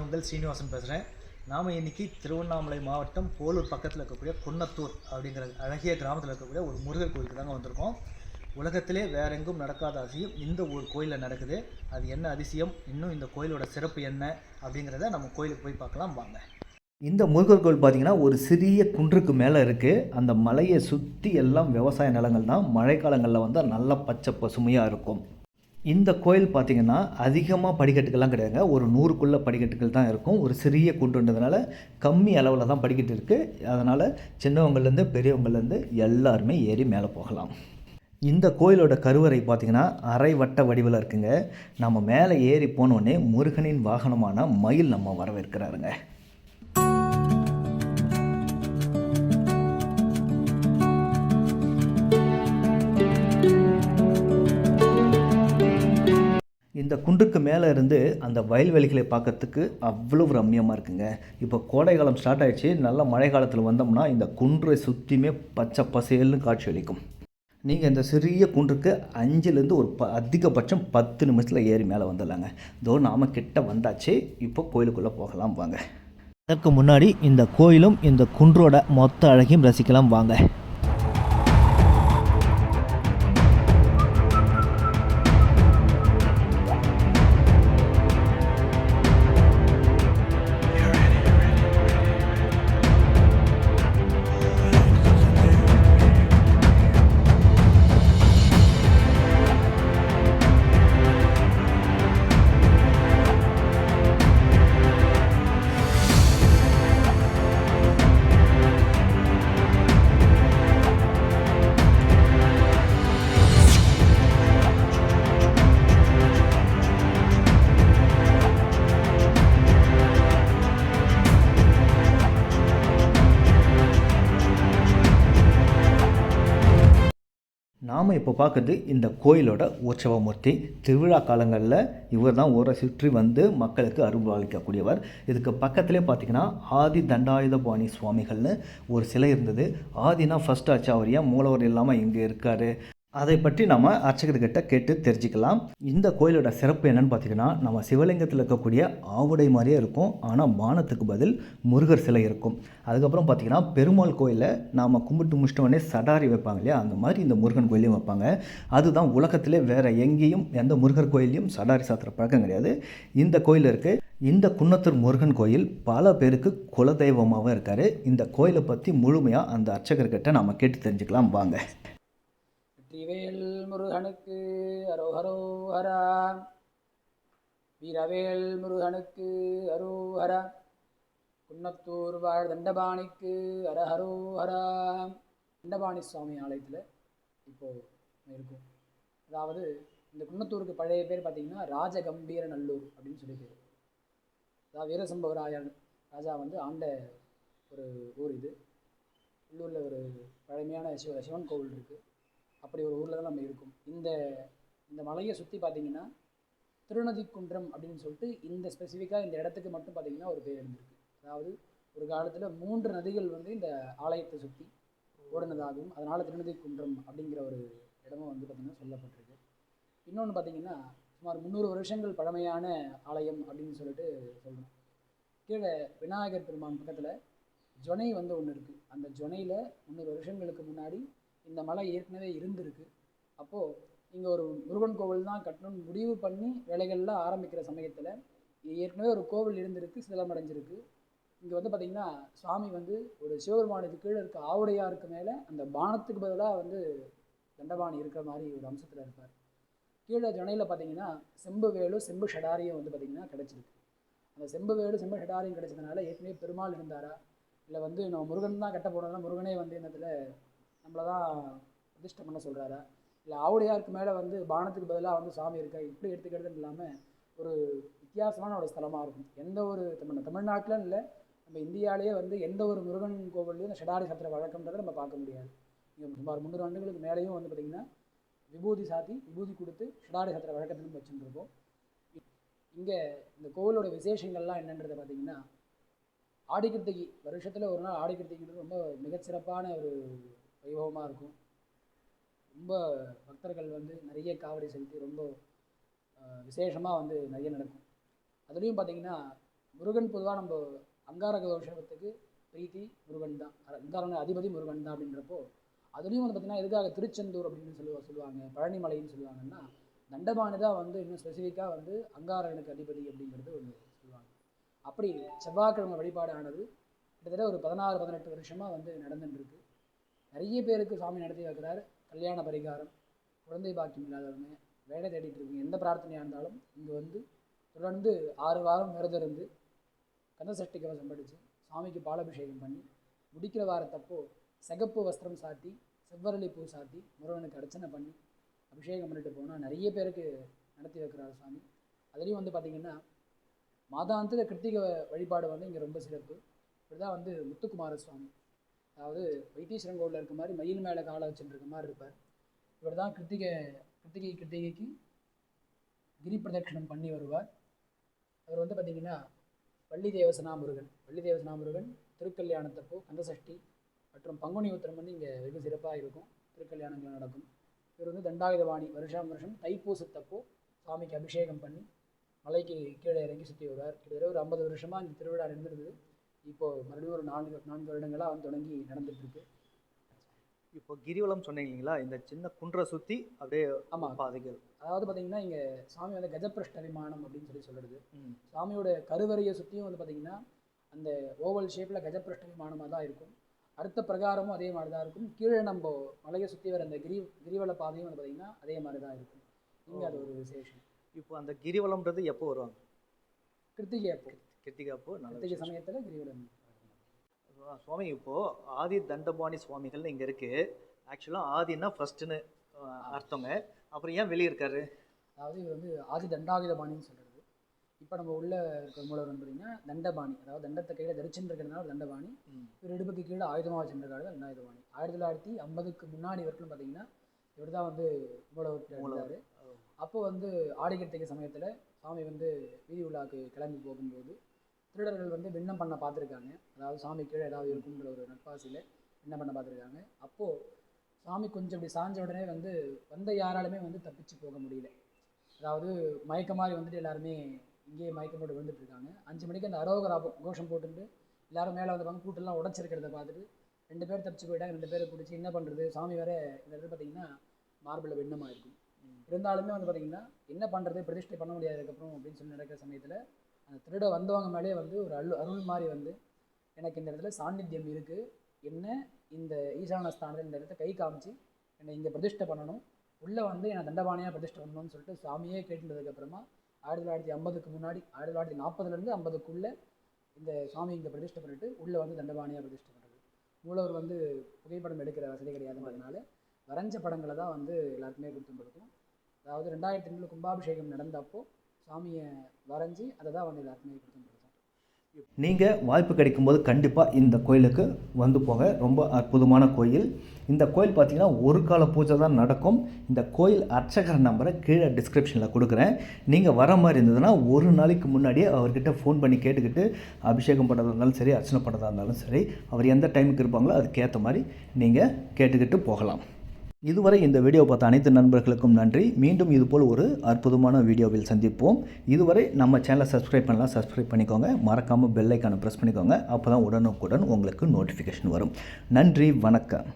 நான் உங்கள் சீனிவாசன் பேசுகிறேன் நாம் இன்னைக்கு திருவண்ணாமலை மாவட்டம் போலூர் பக்கத்தில் இருக்கக்கூடிய குன்னத்தூர் அப்படிங்கிற அழகிய கிராமத்தில் இருக்கக்கூடிய ஒரு முருகர் கோயிலுக்கு தாங்க வந்திருக்கோம். உலகத்திலே வேற எங்கும் நடக்காத அதிசயம் இந்த ஒரு கோயிலில் நடக்குது. அது என்ன அதிசயம்? இன்னும் இந்த கோயிலோட சிறப்பு என்ன? அப்படிங்கிறத நம்ம கோயிலுக்கு போய் பார்க்கலாம் வாங்க. இந்த முருகர் கோயில் பார்த்தீங்கன்னா ஒரு சிறிய குன்றுக்கு மேலே இருக்குது அந்த மலையை சுற்றி எல்லாம் விவசாய நிலங்கள் தான். மழைக்காலங்களில் வந்து நல்ல பச்சை பசுமையாக இருக்கும். இந்த கோயில் பார்த்தீங்கன்னா அதிகமாக படிக்கட்டுகள்லாம் கிடையாதுங்க. ஒரு நூறுக்குள்ளே படிக்கட்டுகள் தான் இருக்கும். ஒரு சிறிய குன்றுன்றதுனால கம்மி அளவில் தான் படிக்கட்டு இருக்குது அதனால் சின்னவங்கள்லேருந்து பெரியவங்கள்லேருந்து எல்லாருமே ஏறி மேலே போகலாம். இந்த கோயிலோட கருவறை பார்த்திங்கன்னா அரை வட்ட வடிவில் இருக்குங்க. நம்ம மேலே ஏறி போனோடனே முருகனின் வாகனமான மயில் நம்ம வரவேற்கிறாருங்க. இந்த குன்றுக்கு மேலே இருந்து அந்த வயல்வெளிகளை பார்க்கறதுக்கு அவ்வளவு ரம்மியமாக இருக்குங்க. இப்போ கோடை காலம் ஸ்டார்ட் ஆயிடுச்சு. நல்ல மழை காலத்தில் வந்தோம்னா இந்த குன்றை சுற்றியுமே பச்சை பசேல்னு காட்சி அளிக்கும். நீங்கள் இந்த சிறிய குன்றுக்கு அஞ்சுலேருந்து ஒரு ப அதிகபட்சம் பத்து நிமிஷத்தில் ஏறி மேலே வந்துடலாங்க. இதோ நாம் கிட்ட வந்தாச்சு. இப்போ கோயிலுக்குள்ளே போகலாம் வாங்க. அதற்கு முன்னாடி இந்த கோயிலும் இந்த குன்றோட மொத்த அழகையும் ரசிக்கலாம் வாங்க. நாம் இப்போ பார்க்குறது இந்த கோயிலோட உற்சவமூர்த்தி. திருவிழா காலங்களில் இவர் தான் ஊரை சுற்றி வந்து மக்களுக்கு அருள்பாலிக்கக்கூடியவர் இதுக்கு பக்கத்துலேயே பார்த்தீங்கன்னா ஆதி தண்டாயுதபாணி சுவாமிகள்னு ஒரு சிலை இருந்தது. ஆதினா ஃபர்ஸ்ட் ஏன் மூலவர் இல்லாமல் இங்கே இருக்கார். அதை பற்றி நம்ம அர்ச்சகர்கிட்ட கேட்டு தெரிஞ்சுக்கலாம். இந்த கோயிலோட சிறப்பு என்னன்னு பார்த்தீங்கன்னா நம்ம சிவலிங்கத்தில் இருக்கக்கூடிய ஆவுடை மாதிரியே இருக்கும். ஆனால் பானத்துக்கு பதில் முருகர் சிலை இருக்கும். அதுக்கப்புறம் பார்த்தீங்கன்னா பெருமாள் கோயிலில் நாம் கும்பிட்டு முடிச்சிட்டோடனே சடாரி வைப்பாங்க இல்லையா? அந்த மாதிரி இந்த முருகன் கோயிலையும் வைப்பாங்க. அதுதான் உலகத்திலே வேறு எங்கேயும் எந்த முருகர் கோயிலையும் சடாரி சாத்துற பழக்கம் கிடையாது. இந்த கோயில் இருக்குது இந்த குன்னத்தூர் முருகன் கோயில் பல பேருக்கு குலதெய்வமாகவும் இருக்கார். இந்த கோயிலை பற்றி முழுமையாக அந்த அர்ச்சகர்கிட்ட நாம் கேட்டு தெரிஞ்சுக்கலாம். வாங்க. வெற்றிவேல் முருகனுக்கு அரோஹரோஹரா. வீரவேல் முருகனுக்கு அரோஹரா. குன்னத்தூர் வாழ் தண்டபாணிக்கு அரஹரோஹரா. தண்டபாணி சுவாமி ஆலயத்தில் இப்போது இருக்கும். அதாவது இந்த குன்னத்தூருக்கு பழைய பேர் பார்த்தீங்கன்னா ராஜகம்பீர நல்லூர் அப்படின்னு சொல்லி பேர் அதாவது வீரசம்பவராயன் ராஜா வந்து ஆண்ட ஒரு ஊர் இது. உள்ளூரில் ஒரு பழமையான சிவ சிவன் கோவில் இருக்குது அப்படி ஒரு ஊரில் தான் நம்ம இருக்கும். இந்த இந்த மலையை சுற்றி பார்த்தீங்கன்னா திருநதிக்குன்றம் அப்படின்னு சொல்லிட்டு இந்த ஸ்பெசிஃபிக்காக இந்த இடத்துக்கு மட்டும் பார்த்தீங்கன்னா ஒரு பேர் இருந்திருக்கு. அதாவது ஒரு காலத்தில் மூன்று நதிகள் வந்து இந்த ஆலயத்தை சுற்றி ஓடினதாகவும் அதனால் திருநதிக்குன்றம் அப்படிங்கிற ஒரு இடமும் வந்து பார்த்திங்கன்னா சொல்லப்பட்டிருக்கு. இன்னொன்று பார்த்தீங்கன்னா சுமார் முந்நூறு வருஷங்கள் பழமையான ஆலயம் அப்படின்னு சொல்லிட்டு சொல்கிறோம் கீழே விநாயகர் பெருமான் பக்கத்தில் ஜொனை வந்து ஒன்று இருக்குது அந்த ஜொனையில் முந்நூறு வருஷங்களுக்கு முன்னாடி இந்த மலை ஏற்கனவே இருந்திருக்கு. அப்போது இங்கே ஒரு முருகன் கோவில் தான் கட்டணும்னு முடிவு பண்ணி வேலைகள்லாம் ஆரம்பிக்கிற சமயத்தில் ஏற்கனவே ஒரு கோவில் இருந்திருக்கு சிதலமடைஞ்சிருக்கு. இங்கே வந்து பார்த்திங்கன்னா சுவாமி வந்து ஒரு சிவபெருமானுக்கு கீழே இருக்க ஆவுடையாருக்கு மேலே அந்த பானத்துக்கு பதிலாக வந்து தண்டபாணி இருக்கிற மாதிரி ஒரு அம்சத்தில் இருப்பார். கீழே ஜனையில் பார்த்தீங்கன்னா செம்பு வேலு செம்பு ஷடாரியும் வந்து பார்த்திங்கன்னா கிடச்சிருக்கு. அந்த செம்பு வேலு செம்பு ஷடாரியும் கிடச்சதுனால ஏற்கனவே பெருமாள் இருந்தாரா? இல்லை வந்து நம்ம முருகன் தான் கட்ட போனதுனால முருகனே வந்து என்னத்தில் நம்மளை தான் பிரதிஷ்டை பண்ண சொல்கிறாரு இல்லை ஆவுடையாருக்கு மேலே வந்து பானத்துக்கு பதிலாக வந்து சாமி இருக்கா? இப்படி எடுத்துக்கிறதுன்னு இல்லாமல் ஒரு வித்தியாசமான ஒரு ஸ்தலமாக இருக்கும். எந்த ஒரு தமிழ் தமிழ்நாட்டிலும் இல்லை நம்ம இந்தியாவிலேயே வந்து எந்த ஒரு முருகன் கோவில்லையும் இந்த ஷடாரி சத்திர வழக்கம்ன்றதை நம்ம பார்க்க முடியாது. இங்கே சுமார் முந்நூறு ஆண்டுகளுக்கு மேலேயும் வந்து பார்த்திங்கன்னா விபூதி சாத்தி விபூதி கொடுத்து ஷடாரி சத்திர வழக்கத்திலும் வச்சுருக்கோம் இங்கே இந்த கோவிலோட விசேஷங்கள்லாம் என்னன்றதை பார்த்திங்கன்னா ஆடிக்கிருத்திகை வருஷத்தில் ஒரு நாள் ஆடிக்கிருத்திகைன்றது ரொம்ப மிகச்சிறப்பான ஒரு வைபவமாக இருக்கும். ரொம்ப பக்தர்கள் வந்து நிறைய காவடி செலுத்தி ரொம்ப விசேஷமாக வந்து நிறைய நடக்கும். அதுலேயும் பார்த்தீங்கன்னா முருகன் பொதுவாக நம்ம அங்காரக தோஷத்துக்கு பிரீத்தி முருகன் தான். அங்காரக அதிபதி முருகன் தான் அப்படின்றப்போ அதுலேயும் வந்து பார்த்திங்கன்னா எதுக்காக திருச்செந்தூர் அப்படின்னு சொல்லுவா சொல்லுவாங்க பழனிமலைன்னு சொல்லுவாங்கன்னா தண்டபாணி தான் வந்து இன்னும் ஸ்பெசிஃபிக்காக வந்து அங்காரகனுக்கு அதிபதி அப்படிங்கிறது ஒன்று சொல்லுவாங்க. அப்படி செவ்வாய்க்கிழமை வழிபாடு ஆனது கிட்டத்தட்ட ஒரு பதினாறு பதினெட்டு வருஷமாக வந்து நடந்துட்டுருக்கு நிறைய பேருக்கு சாமி நடத்தி வைக்கிறார். கல்யாண பரிகாரம் குழந்தை பாக்கியம் இல்லாதவங்க வேலை தேடிட்டு இருக்கீங்க எந்த பிரார்த்தனையாக இருந்தாலும் இங்கே வந்து தொடர்ந்து ஆறு வாரம் விரதம் இருந்து கந்தசஷ்டி கவசம் படித்து சாமிக்கு பாலாபிஷேகம் பண்ணி முடிக்கிற வாரத்தப்போ சிகப்பு வஸ்திரம் சாத்தி செவ்வரளி பூ சாத்தி முருகனுக்கு அர்ச்சனை பண்ணி அபிஷேகம் பண்ணிட்டு போனால் நிறைய பேருக்கு நடத்தி வைக்கிறார் சாமி. அதுலேயும் வந்து பார்த்திங்கன்னா மாதாந்திர கிருத்திகை வழிபாடு வந்து இங்கே ரொம்ப சிறப்பு. இப்படி தான் வந்து முத்துக்குமார சுவாமி அதாவது வைத்தீஸ்வரன் இருக்க மாதிரி மயில் மேலே காலை வச்சுட்டு மாதிரி இருப்பார். இவர் தான் கிருத்திகை கிருத்திகை கிருத்திகைக்கு கிரி பிரதட்சணம் பண்ணி வருவார். அவர் வந்து பார்த்திங்கன்னா வள்ளி தேவசனா முருகன் வள்ளி தேவசனா முருகன் திருக்கல்யாணத்தப்போ கந்தசஷ்டி மற்றும் பங்குனி உத்திரம் வந்து இங்கே வெகு சிறப்பாக இருக்கும். திருக்கல்யாணங்கள் நடக்கும். இவர் வந்து தண்டாயுதவாணி வருஷம் வருஷம் தைப்பூசத்தப்போ சாமிக்கு அபிஷேகம் பண்ணி மலைக்கு கீழே இறங்கி சுற்றி வருவார். கிட்டத்தட்ட ஒரு ஐம்பது வருஷமாக இந்த திருவிழா நடந்திருந்தது இப்போது மறுபடியும் ஒரு நான்கு நான்கு வருடங்களாக வந்து தொடங்கி நடந்துட்டு இருக்கு இப்போ கிரிவலம் சொன்னீங்க இல்லைங்களா? இந்த சின்ன குன்றை சுற்றி அப்படியே ஆமாம் பாதைகள். அதாவது பார்த்தீங்கன்னா இங்கே சாமி வந்து கஜப்பிரஷ்ட விமானம் அப்படின்னு சொல்லி சொல்கிறது. சாமியோட கருவறையை சுற்றியும் வந்து பார்த்தீங்கன்னா அந்த ஓவல் ஷேப்பில் கஜப்பிரஷ்ட விமானமாக தான் இருக்கும். அடுத்த பிரகாரமும் அதே மாதிரி தான் இருக்கும். கீழே நம்ம மலையை சுற்றி வர அந்த கிரி கிரிவல பாதையும் வந்து பார்த்தீங்கன்னா அதே மாதிரி தான் இருக்கும். இங்கே அது ஒரு விசேஷம். இப்போ அந்த கிரிவலம்ன்றது எப்போ வருவாங்க? கிருத்திகை அப்போ கிருத்திகா அப்போ நல்ல. சமயத்தில் கிரிவலம் சுவாமி இப்போ ஆதி தண்டபாணி சுவாமிகள்னு இங்கே இருக்கு. ஆக்சுவலாக ஆதின்னா ஃபர்ஸ்ட்னு அர்த்தங்க. அப்புறம் ஏன் வெளியே இருக்காரு? அதாவது இது வந்து ஆதி தண்டாயுதபாணின்னு சொல்கிறது இப்போ நம்ம உள்ள இருக்க மூலவர் பார்த்தீங்கன்னா தண்டபாணி. அதாவது தண்டத்தை கையில் தரிச்சுன்னு இருக்கிறதுனால தண்டபாணி. இவர் இடுப்புக்கு கீழே ஆயுதமாக வச்சுருக்காரு தண்டாயுதபாணி. ஆயிரத்தி தொள்ளாயிரத்தி ஐம்பதுக்கு முன்னாடி வரைக்கும் பார்த்தீங்கன்னா இவர் தான் வந்து மூலவர் இருந்தார். அப்போ வந்து ஆடிக்கிருத்திகை சமயத்தில் சாமி வந்து வீதி உலாக்கு கிளம்பி போகும்போது திருடர்கள் வந்து விண்ணம் பண்ண பார்த்துருக்காங்க. அதாவது சாமி கீழே ஏதாவது இருக்குன்ற ஒரு நட்பாசியில் விண்ணம் பண்ண பார்த்துருக்காங்க. அப்போது சாமி கொஞ்சம் இப்படி சாஞ்ச உடனே வந்து வந்த யாராலுமே வந்து தப்பிச்சு போக முடியல. அதாவது மயக்க மாதிரி வந்துட்டு எல்லாருமே இங்கேயே மயக்கம் போட்டு விழுந்துட்டு இருக்காங்க. அஞ்சு மணிக்கு அந்த அரோகரா கோஷம் போட்டுட்டு எல்லாரும் மேலே வந்து பாங்க கூட்டெல்லாம் உடச்சிருக்கிறத பார்த்துட்டு ரெண்டு பேர் தப்பிச்சு போயிட்டாங்க ரெண்டு பேரை பிடிச்சி என்ன பண்ணுறது சாமி வேற இந்த இடத்துல பார்த்தீங்கன்னா மார்பிளில் வெண்ணமாக இருக்கும் இருந்தாலுமே வந்து பார்த்தீங்கன்னா என்ன பண்ணுறது பிரதிஷ்டை பண்ண முடியாது அதுக்கப்புறம் அப்படின்னு சொல்லி நடக்கிற சமயத்தில் அந்த திருட வந்தவங்க மேலே வந்து ஒரு அருள் அருள் மாதிரி வந்து எனக்கு இந்த இடத்துல சாநித்தியம் இருக்குது என்ன இந்த ஈசான ஸ்தானத்தில் இந்த இடத்த கை காமிச்சு என்னை இங்கே பிரதிஷ்டை பண்ணணும். உள்ளே வந்து என்னை தண்டபாணியாக பிரதிஷ்டை பண்ணணும்னு சொல்லிட்டு சாமியே கேட்டுனதுக்கப்புறமா ஆயிரத்தி தொள்ளாயிரத்தி ஐம்பதுக்கு முன்னாடி ஆயிரத்தி தொள்ளாயிரத்தி நாற்பதுலேருந்து ஐம்பதுக்குள்ளே இந்த சாமி இங்கே பிரதிஷ்டை பண்ணிட்டு உள்ளே வந்து தண்டபாணியாக பிரதிஷ்டை பண்ணுறது மூலவர் வந்து புகைப்படம் எடுக்கிற வசதி கிடையாதுன்றதுனால வரைஞ்ச படங்களை தான் வந்து எல்லாருக்குமே கொடுத்து கொடுக்கும் அதாவது ரெண்டாயிரத்தி ரெண்டில் கும்பாபிஷேகம் நடந்தப்போ சாமியை வரைஞ்சி அதை தான் வந்து எல்லாருக்குமே கொடுத்து நீங்கள் வாய்ப்பு கிடைக்கும்போது கண்டிப்பாக இந்த கோயிலுக்கு வந்து போங்க. ரொம்ப அற்புதமான கோயில். இந்த கோயில் பார்த்தீங்கன்னா ஒரு கால பூஜை தான் நடக்கும். இந்த கோயில் அர்ச்சகர் நம்பரை கீழே டிஸ்கிரிப்ஷனில் கொடுக்குறேன். நீங்கள் வர மாதிரி இருந்ததுன்னா ஒரு நாளைக்கு முன்னாடியே அவர்கிட்ட ஃபோன் பண்ணி கேட்டுக்கிட்டு அபிஷேகம் பண்ணுறதா இருந்தாலும் சரி அர்ச்சனை பண்ணுறதா இருந்தாலும் சரி அவர் எந்த டைமுக்கு இருப்பாங்களோ அதுக்கேற்ற மாதிரி நீங்கள் கேட்டுக்கிட்டு போகலாம். இதுவரை இந்த வீடியோ பார்த்த அனைத்து நண்பர்களுக்கும் நன்றி. மீண்டும் இதுபோல் ஒரு அற்புதமான வீடியோவில் சந்திப்போம். இதுவரை நம்ம சேனலை சப்ஸ்கிரைப் பண்ணலாம் சப்ஸ்கிரைப் பண்ணிக்கோங்க. மறக்காமல் பெல் ஐக்கானை ப்ரெஸ் பண்ணிக்கோங்க. அப்போ தான் உடனுக்குடன் உங்களுக்கு நோட்டிஃபிகேஷன் வரும். நன்றி வணக்கம்.